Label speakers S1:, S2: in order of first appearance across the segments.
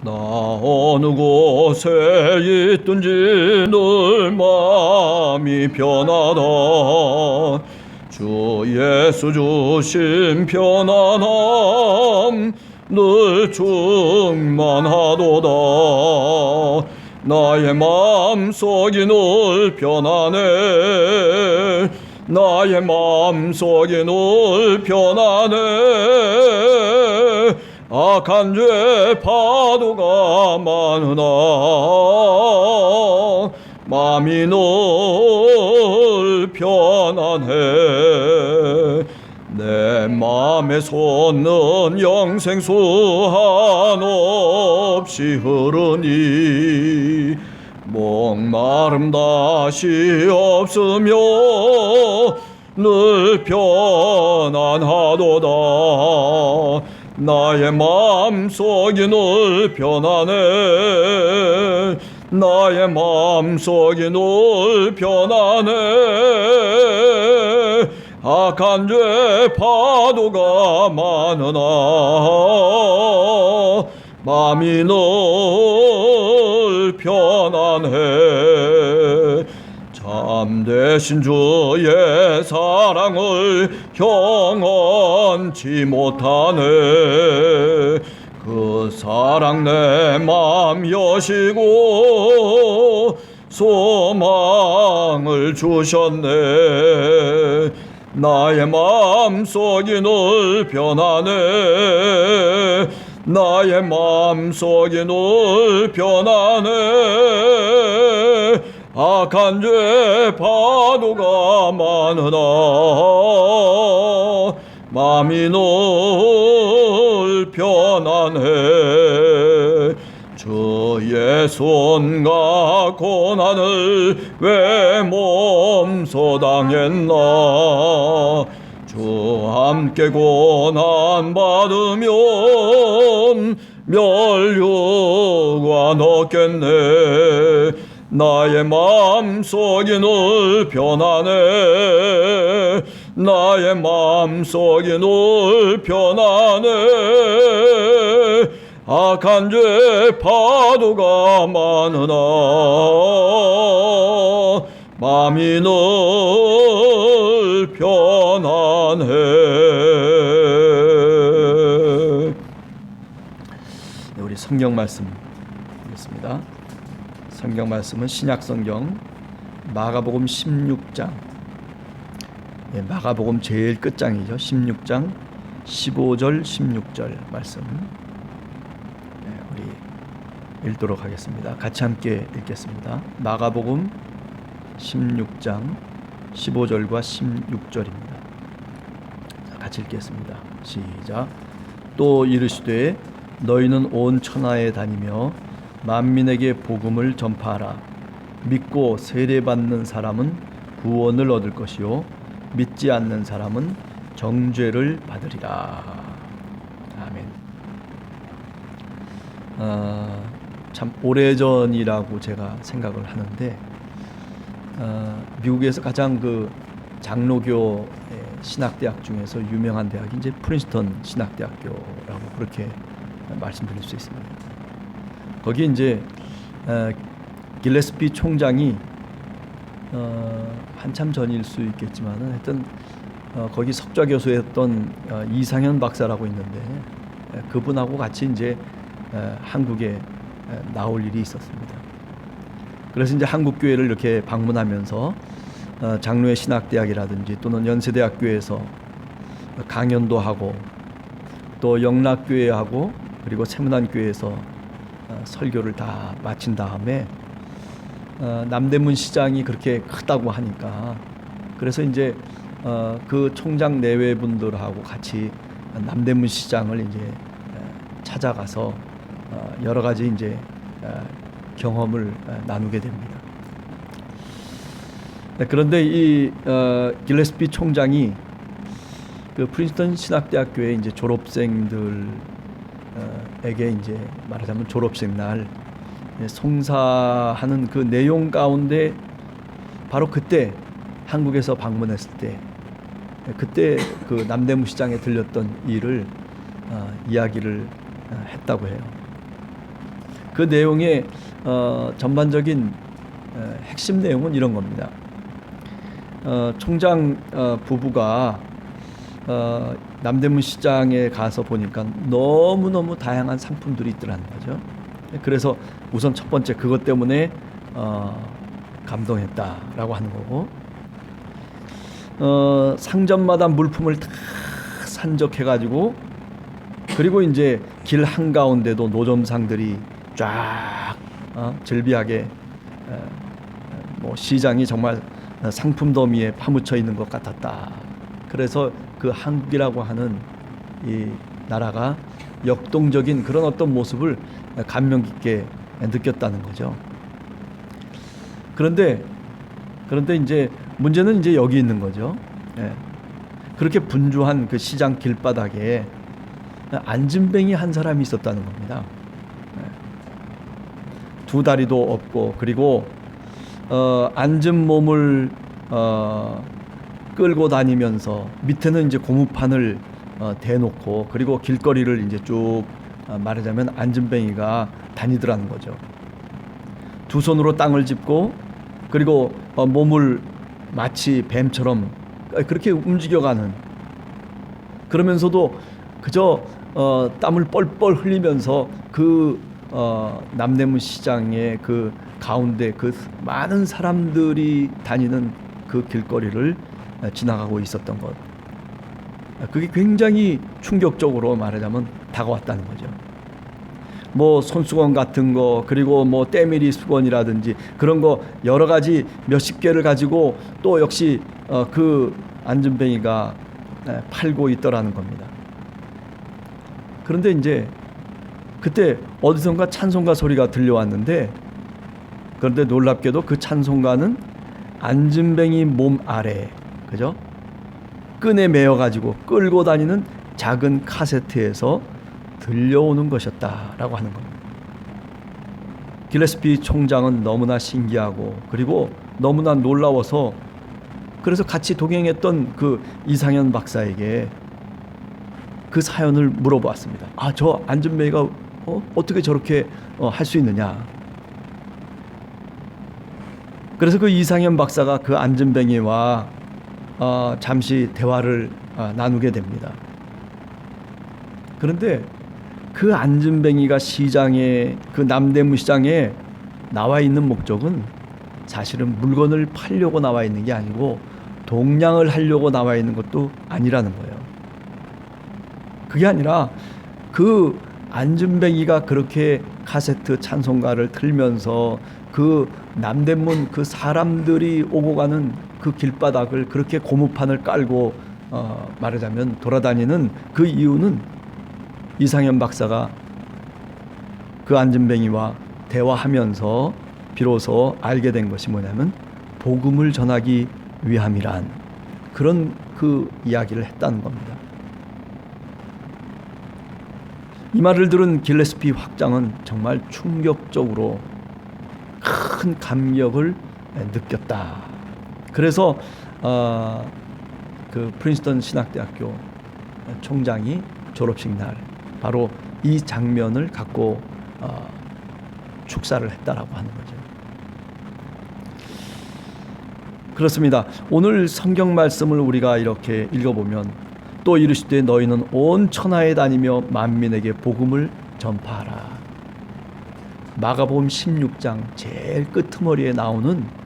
S1: 나 어느 곳에 있든지 늘 마음이 편하다. 주 예수 주신 편안함 늘 충만하도다. 나의 마음속이 늘 편안해. 나의 마음속이 늘 편안해 악한 죄 파도가 많으나 마음이 늘 편안해. 내 맘에 솟는 영생수 한없이 흐르니 목마름 다시 없으며 늘 편안하도다 나의 마음속이 늘 편안해. 나의 마음속이 늘 편안해. 악한 죄 파도가 많으나 마음이 늘 편안해 참되신 주의 사랑을 경험치 못하네. 그 사랑 내 맘 여시고 소망을 주셨네. 나의 마음속이 늘 편안해 나의 마음속이 늘 편안해 악한 죄 파도가 많으나 마음이 늘 편안해. 주의 손과 고난을 왜 몸소 당했나? 주 함께 고난 받으면 멸류가 넣겠네 나의 마음속이 늘 편안해 나의 마음속이 늘 편안해 악한 죄 파도가 많으나 마음이 늘 편안해 네, 성경 말씀 읽겠습니다. 성경 말씀은 신약 성경 마가복음 16장 예, 마가복음 제일 끝장이죠. 16장 15절 16절 말씀 예, 우리 읽도록 하겠습니다. 같이 함께 읽겠습니다. 마가복음 16장 15절과 16절입니다. 같이 읽겠습니다. 시작. 또 이르시되 너희는 온 천하에 다니며 만민에게 복음을 전파하라. 믿고 세례받는 사람은 구원을 얻을 것이요 믿지 않는 사람은 정죄를 받으리라. 아멘. 아, 참 오래전이라고 제가 생각을 하는데 어, 미국에서 가장 그 장로교 신학대학 중에서 유명한 대학이 이제 프린스턴 신학대학교라고 그렇게 말씀드릴 수 있습니다. 거기 이제 어, 길레스피 총장이 어, 한참 전일 수 있겠지만은 하여튼 어, 거기 석좌 교수였던 어, 이상현 박사라고 있는데 에, 그분하고 같이 이제 에, 한국에 에, 나올 일이 있었습니다. 그래서 이제 한국 교회를 이렇게 방문하면서 어, 장로의 신학대학이라든지 또는 연세대학교에서 강연도 하고 또 영락교회하고 그리고 세문안교회에서 어, 설교를 다 마친 다음에 어, 남대문 시장이 그렇게 크다고 하니까 그래서 이제 어, 그 총장 내외 분들하고 같이 남대문 시장을 이제 어, 찾아가서 어, 여러 가지 이제 어, 경험을 어, 나누게 됩니다. 네, 그런데 이 어, 길레스피 총장이 그 프린스턴 신학대학교의 이제 졸업생들 에게 이제 말하자면 졸업생 날 예, 송사하는 그 내용 가운데 바로 그때 한국에서 방문했을 때 예, 그때 그 남대문 시장에 들렸던 일을 어, 이야기를 어, 했다고 해요. 그 내용의 어, 전반적인 어, 핵심 내용은 이런 겁니다. 어, 총장 어, 부부가 어, 남대문 시장에 가서 보니까 너무 너무 다양한 상품들이 있더라는 거죠. 그래서 우선 첫 번째 그것 때문에 어, 감동했다라고 하는 거고 어, 상점마다 물품을 다 산적해 가지고 그리고 이제 길 한가운데도 노점상들이 쫙 어, 즐비하게 에, 뭐 시장이 정말 상품 더미에 파묻혀 있는 것 같았다. 그래서 그 한국이라고 하는 이 나라가 역동적인 그런 어떤 모습을 감명 깊게 느꼈다는 거죠. 그런데 그런데 이제 문제는 이제 여기 있는 거죠. 예. 그렇게 분주한 그 시장 길바닥에 안진뱅이 한 사람이 있었다는 겁니다. 예. 두 다리도 없고 그리고 어, 앉은 몸을 어, 끌고 다니면서 밑에는 이제 고무판을 어, 대놓고 그리고 길거리를 이제 쭉 어, 말하자면 안진뱅이가 다니더라는 거죠. 두 손으로 땅을 짚고 그리고 어, 몸을 마치 뱀처럼 그렇게 움직여가는 그러면서도 그저 어, 땀을 뻘뻘 흘리면서 그 어, 남대문 시장의 그 가운데 그 많은 사람들이 다니는 그 길거리를 지나가고 있었던 것. 그게 굉장히 충격적으로 말하자면 다가왔다는 거죠. 뭐 손수건 같은 거 그리고 뭐 때밀이 수건이라든지 그런 거 여러 가지 몇십 개를 가지고 또 역시 어, 그 안전뱅이가 팔고 있더라는 겁니다. 그런데 이제 그때 어디선가 찬송가 소리가 들려왔는데 그런데 놀랍게도 그 찬송가는 안진뱅이 몸 아래 그죠? 끈에 매어 가지고 끌고 다니는 작은 카세트에서 들려오는 것이었다라고 하는 겁니다. 길레스피 총장은 너무나 신기하고 그리고 너무나 놀라워서 그래서 같이 동행했던 그 이상현 박사에게 그 사연을 물어보았습니다. 아, 저 안전매가 어? 어떻게 저렇게 어, 할수 있느냐? 그래서 그 이상현 박사가 그 안전뱅이와 어, 잠시 대화를 어, 나누게 됩니다. 그런데 그 안전뱅이가 시장에 그 남대문 시장에 나와 있는 목적은 사실은 물건을 팔려고 나와 있는 게 아니고 동냥을 하려고 나와 있는 것도 아니라는 거예요. 그게 아니라 그 안전뱅이가 그렇게 카세트 찬송가를 틀면서 그 남대문 그 사람들이 오고 가는 그 길바닥을 그렇게 고무판을 깔고 어, 말하자면 돌아다니는 그 이유는 이상현 박사가 그 안전뱅이와 대화하면서 비로소 알게 된 것이 뭐냐면 복음을 전하기 위함이란 그런 그 이야기를 했다는 겁니다. 이 말을 들은 길레스피 확장은 정말 충격적으로 큰 감격을 느꼈다. 그래서 어, 그 프린스턴 신학대학교 총장이 졸업식 날 바로 이 장면을 갖고 어, 축사를 했다라고 하는 거죠. 그렇습니다. 오늘 성경 말씀을 우리가 이렇게 읽어보면 또 이르시되 너희는 온 천하에 다니며 만민에게 복음을 전파하라. 마가복음 16장 제일 끄트머리에 나오는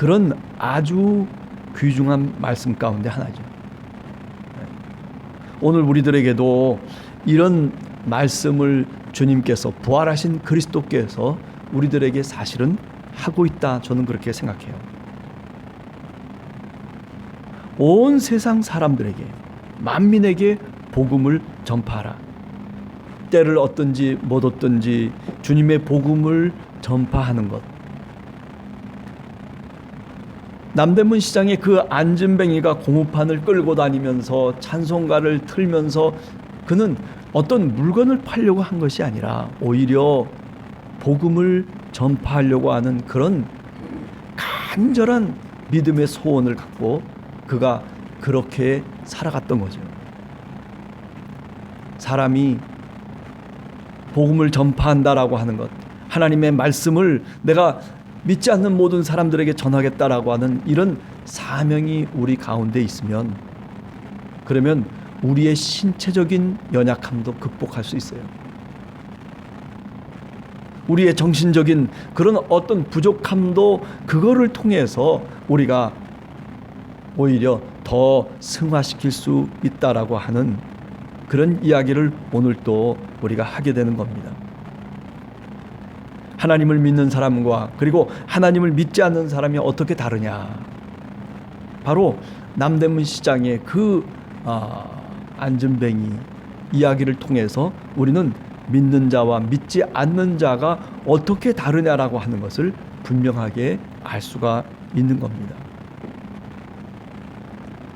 S1: 그런 아주 귀중한 말씀 가운데 하나죠. 오늘 우리들에게도 이런 말씀을 주님께서 부활하신 그리스도께서 우리들에게 사실은 하고 있다. 저는 그렇게 생각해요. 온 세상 사람들에게 만민에게 복음을 전파하라. 때를 얻든지 못 얻든지 주님의 복음을 전파하는 것. 남대문 시장에 그 안진뱅이가 고무판을 끌고 다니면서 찬송가를 틀면서 그는 어떤 물건을 팔려고 한 것이 아니라 오히려 복음을 전파하려고 하는 그런 간절한 믿음의 소원을 갖고 그가 그렇게 살아갔던 거죠. 사람이 복음을 전파한다라고 하는 것, 하나님의 말씀을 내가 믿지 않는 모든 사람들에게 전하겠다라고 하는 이런 사명이 우리 가운데 있으면 그러면 우리의 신체적인 연약함도 극복할 수 있어요. 우리의 정신적인 그런 어떤 부족함도 그거를 통해서 우리가 오히려 더 승화시킬 수 있다라고 하는 그런 이야기를 오늘 또 우리가 하게 되는 겁니다. 하나님을 믿는 사람과 그리고 하나님을 믿지 않는 사람이 어떻게 다르냐? 바로 남대문 시장의 그 아, 안전뱅이 이야기를 통해서 우리는 믿는 자와 믿지 않는 자가 어떻게 다르냐라고 하는 것을 분명하게 알 수가 있는 겁니다.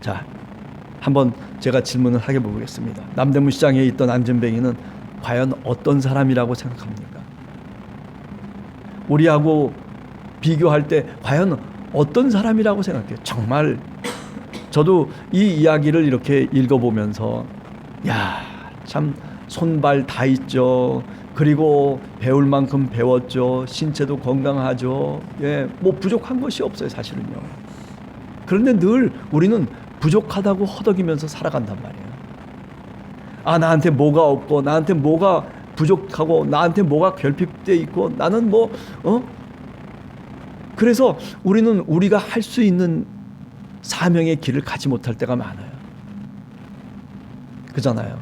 S1: 자, 한번 제가 질문을 하게 보겠습니다. 남대문 시장에 있던 안전뱅이는 과연 어떤 사람이라고 생각합니까? 우리하고 비교할 때 과연 어떤 사람이라고 생각해요? 정말 저도 이 이야기를 이렇게 읽어보면서 야, 참 손발 다 있죠. 그리고 배울 만큼 배웠죠. 신체도 건강하죠. 예, 뭐 부족한 것이 없어요, 사실은요. 그런데 늘 우리는 부족하다고 허덕이면서 살아간단 말이에요. 아, 나한테 뭐가 없고, 나한테 뭐가 부족하고, 나한테 뭐가 결핍돼 있고, 나는 뭐, 어? 그래서 우리는 우리가 할 수 있는 사명의 길을 가지 못할 때가 많아요. 그잖아요.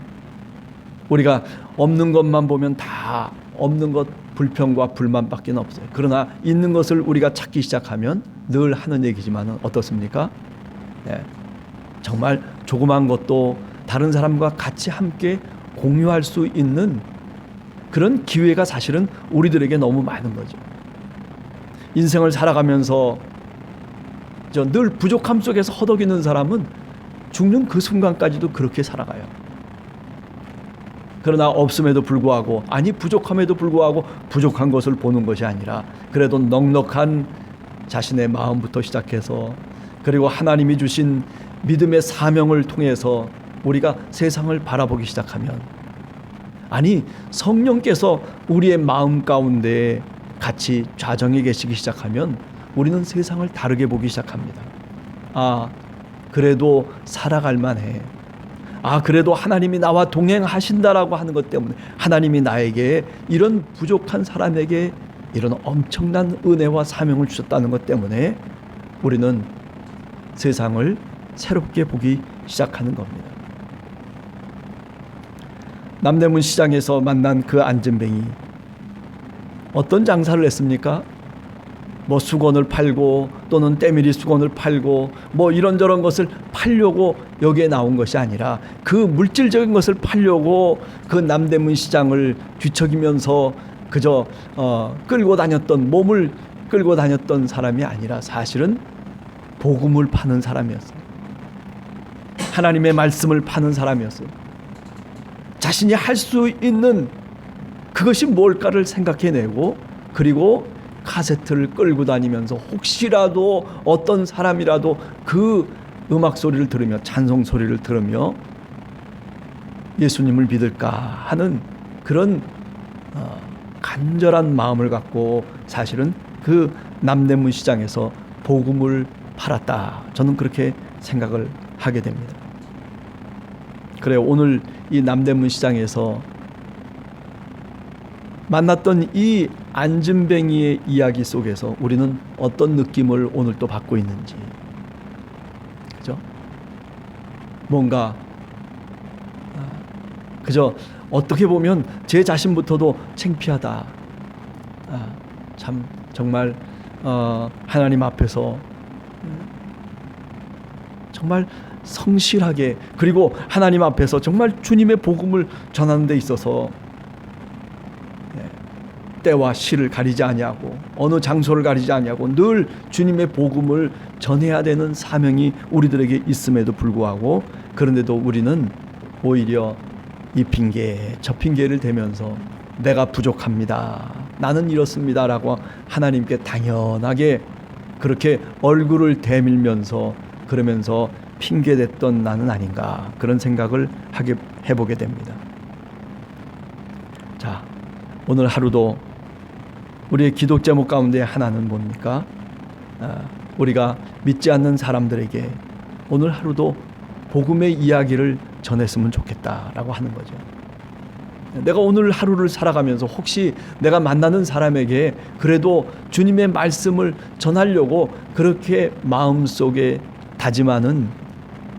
S1: 우리가 없는 것만 보면 다 없는 것 불평과 불만밖에 없어요. 그러나 있는 것을 우리가 찾기 시작하면 늘 하는 얘기지만은 어떻습니까? 네. 정말 조그만 것도 다른 사람과 같이 함께 공유할 수 있는 그런 기회가 사실은 우리들에게 너무 많은 거죠. 인생을 살아가면서 저늘 부족함 속에서 허덕이는 사람은 죽는 그 순간까지도 그렇게 살아가요. 그러나 없음에도 불구하고 아니 부족함에도 불구하고 부족한 것을 보는 것이 아니라 그래도 넉넉한 자신의 마음부터 시작해서 그리고 하나님이 주신 믿음의 사명을 통해서 우리가 세상을 바라보기 시작하면 아니 성령께서 우리의 마음 가운데 같이 좌정해 계시기 시작하면 우리는 세상을 다르게 보기 시작합니다. 아, 그래도 살아갈 만해. 아, 그래도 하나님이 나와 동행하신다라고 하는 것 때문에 하나님이 나에게 이런 부족한 사람에게 이런 엄청난 은혜와 사명을 주셨다는 것 때문에 우리는 세상을 새롭게 보기 시작하는 겁니다. 남대문 시장에서 만난 그 안전뱅이 어떤 장사를 했습니까? 뭐 수건을 팔고 또는 때밀이 수건을 팔고 뭐 이런저런 것을 팔려고 여기에 나온 것이 아니라 그 물질적인 것을 팔려고 그 남대문 시장을 뒤척이면서 그저 어, 끌고 다녔던 몸을 끌고 다녔던 사람이 아니라 사실은 복음을 파는 사람이었어요. 하나님의 말씀을 파는 사람이었어요. 자신이 할 수 있는 그것이 뭘까를 생각해내고 그리고 카세트를 끌고 다니면서 혹시라도 어떤 사람이라도 그 음악 소리를 들으며 찬송 소리를 들으며 예수님을 믿을까 하는 그런 어, 간절한 마음을 갖고 사실은 그 남대문 시장에서 복음을 팔았다. 저는 그렇게 생각을 하게 됩니다. 그래 오늘 이 남대문 시장에서 만났던 이 안진뱅이의 이야기 속에서 우리는 어떤 느낌을 오늘 또 받고 있는지 그죠? 뭔가 아, 그저 어떻게 보면 제 자신부터도 창피하다. 아, 참 정말 어, 하나님 앞에서 정말 성실하게 그리고 하나님 앞에서 정말 주님의 복음을 전하는 데 있어서 네, 때와 시를 가리지 아니하고 어느 장소를 가리지 아니하고 늘 주님의 복음을 전해야 되는 사명이 우리들에게 있음에도 불구하고 그런데도 우리는 오히려 이 핑계 저 핑계를 대면서 내가 부족합니다. 나는 이렇습니다라고 하나님께 당연하게 그렇게 얼굴을 대밀면서 그러면서 핑계댔던 나는 아닌가 그런 생각을 하게 해보게 됩니다. 자, 오늘 하루도 우리의 기도 제목 가운데 하나는 뭡니까? 아, 우리가 믿지 않는 사람들에게 오늘 하루도 복음의 이야기를 전했으면 좋겠다라고 하는 거죠. 내가 오늘 하루를 살아가면서 혹시 내가 만나는 사람에게 그래도 주님의 말씀을 전하려고 그렇게 마음속에 다짐하는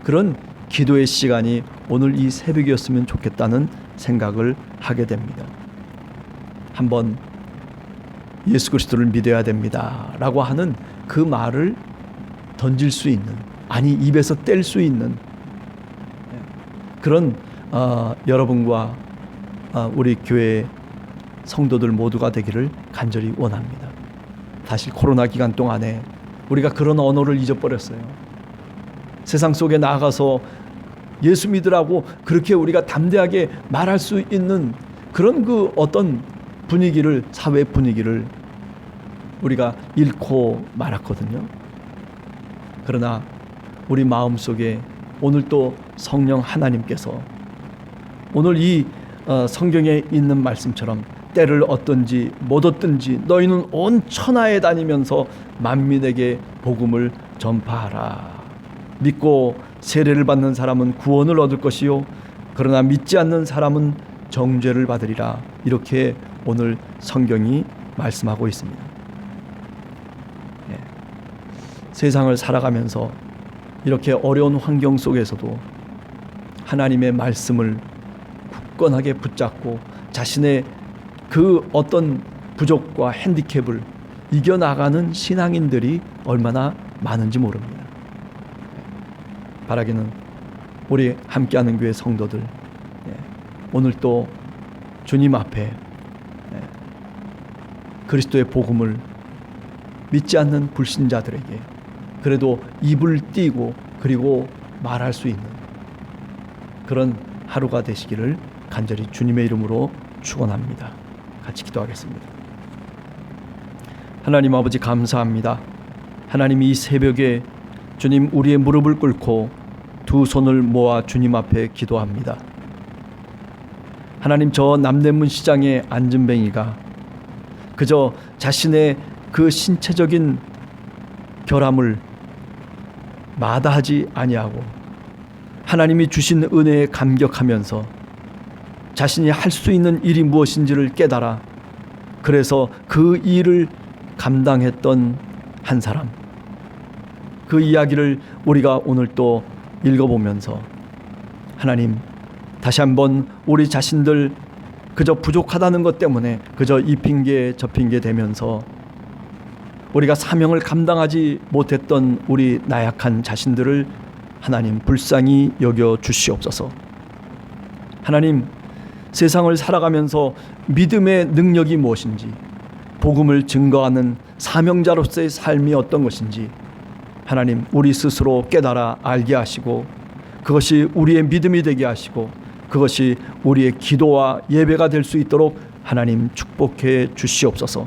S1: 그런 기도의 시간이 오늘 이 새벽이었으면 좋겠다는 생각을 하게 됩니다. 한번 예수 그리스도를 믿어야 됩니다 라고 하는 그 말을 던질 수 있는 아니 입에서 뗄 수 있는 그런 어, 여러분과 어, 우리 교회 성도들 모두가 되기를 간절히 원합니다. 사실 코로나 기간 동안에 우리가 그런 언어를 잊어버렸어요. 세상 속에 나가서 예수 믿으라고 그렇게 우리가 담대하게 말할 수 있는 그런 그 어떤 분위기를 사회 분위기를 우리가 잃고 말았거든요. 그러나 우리 마음 속에 오늘 또 성령 하나님께서 오늘 이 어, 성경에 있는 말씀처럼 때를 얻든지 못 얻든지 너희는 온 천하에 다니면서 만민에게 복음을 전파하라. 믿고 세례를 받는 사람은 구원을 얻을 것이요 그러나 믿지 않는 사람은 정죄를 받으리라. 이렇게 오늘 성경이 말씀하고 있습니다. 예. 세상을 살아가면서 이렇게 어려운 환경 속에서도 하나님의 말씀을 굳건하게 붙잡고 자신의 그 어떤 부족과 핸디캡을 이겨나가는 신앙인들이 얼마나 많은지 모릅니다. 바라기는 우리 함께하는 교회 성도들 예, 오늘 또 주님 앞에 예, 그리스도의 복음을 믿지 않는 불신자들에게 그래도 입을 띄고 그리고 말할 수 있는 그런 하루가 되시기를 간절히 주님의 이름으로 축원합니다. 같이 기도하겠습니다. 하나님 아버지 감사합니다. 하나님 이 새벽에 주님 우리의 무릎을 꿇고 두 손을 모아 주님 앞에 기도합니다. 하나님 저 남대문 시장의 안전뱅이가 그저 자신의 그 신체적인 결함을 마다하지 아니하고 하나님이 주신 은혜에 감격하면서 자신이 할 수 있는 일이 무엇인지를 깨달아 그래서 그 일을 감당했던 한 사람 그 이야기를 우리가 오늘 또 읽어보면서 하나님 다시 한번 우리 자신들 그저 부족하다는 것 때문에 그저 이 핑계 저 핑계 되면서 우리가 사명을 감당하지 못했던 우리 나약한 자신들을 하나님 불쌍히 여겨 주시옵소서. 하나님 세상을 살아가면서 믿음의 능력이 무엇인지 복음을 증거하는 사명자로서의 삶이 어떤 것인지 하나님 우리 스스로 깨달아 알게 하시고 그것이 우리의 믿음이 되게 하시고 그것이 우리의 기도와 예배가 될 수 있도록 하나님 축복해 주시옵소서.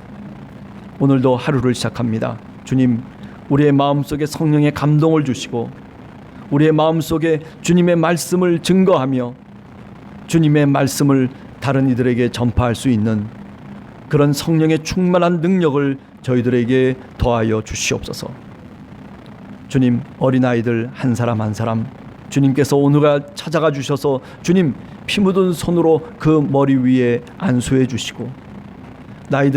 S1: 오늘도 하루를 시작합니다. 주님, 우리의 마음속에 성령의 감동을 주시고 우리의 마음속에 주님의 말씀을 증거하며 주님의 말씀을 다른 이들에게 전파할 수 있는 그런 성령의 충만한 능력을 저희들에게 더하여 주시옵소서. 주님, 어린아이들 한 사람 한 사람 주님께서 오늘가 찾아가 주셔서 주님 피 묻은 손으로 그 머리 위에 안수해 주시고 나이들